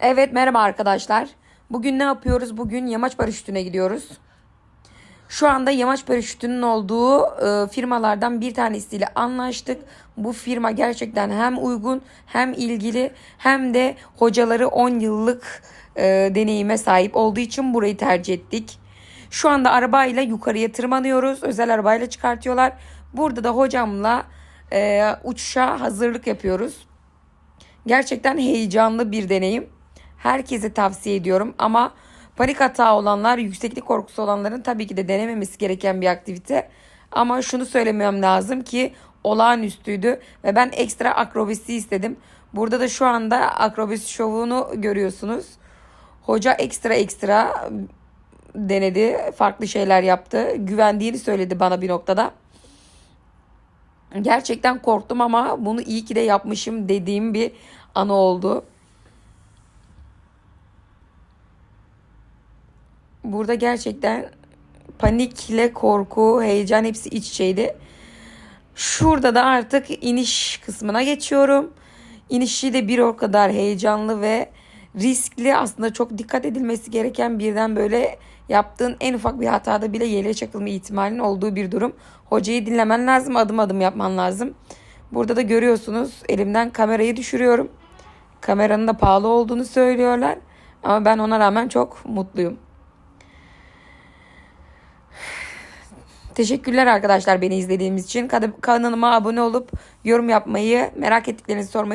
Evet merhaba arkadaşlar. Bugün ne yapıyoruz? Bugün yamaç paraşütüne gidiyoruz. Şu anda yamaç paraşütünün olduğu e, firmalardan bir tanesiyle anlaştık. Bu firma gerçekten hem uygun hem ilgili hem de hocaları 10 yıllık e, deneyime sahip olduğu için burayı tercih ettik. Şu anda arabayla yukarıya tırmanıyoruz. Özel arabayla çıkartıyorlar. Burada da hocamla e, uçuşa hazırlık yapıyoruz. Gerçekten heyecanlı bir deneyim. Herkese tavsiye ediyorum ama panik hata olanlar, yükseklik korkusu olanların tabii ki de denememesi gereken bir aktivite. Ama şunu söylemem lazım ki olağanüstüydü ve ben ekstra akrobasi istedim. Burada da şu anda akrobasi şovunu görüyorsunuz. Hoca ekstra ekstra denedi, farklı şeyler yaptı. Güvendiğini söyledi bana bir noktada. Gerçekten korktum ama bunu iyi ki de yapmışım dediğim bir anı oldu. Burada gerçekten panikle korku, heyecan hepsi iç içeydi. Şurada da artık iniş kısmına geçiyorum. İnişi de bir o kadar heyecanlı ve riskli aslında çok dikkat edilmesi gereken birden böyle yaptığın en ufak bir hatada bile yere çakılma ihtimalinin olduğu bir durum. Hocayı dinlemen lazım, adım adım yapman lazım. Burada da görüyorsunuz elimden kamerayı düşürüyorum. Kameranın da pahalı olduğunu söylüyorlar. Ama ben ona rağmen çok mutluyum. Teşekkürler arkadaşlar beni izlediğiniz için. Kanalıma abone olup yorum yapmayı, merak ettiklerinizi sormayı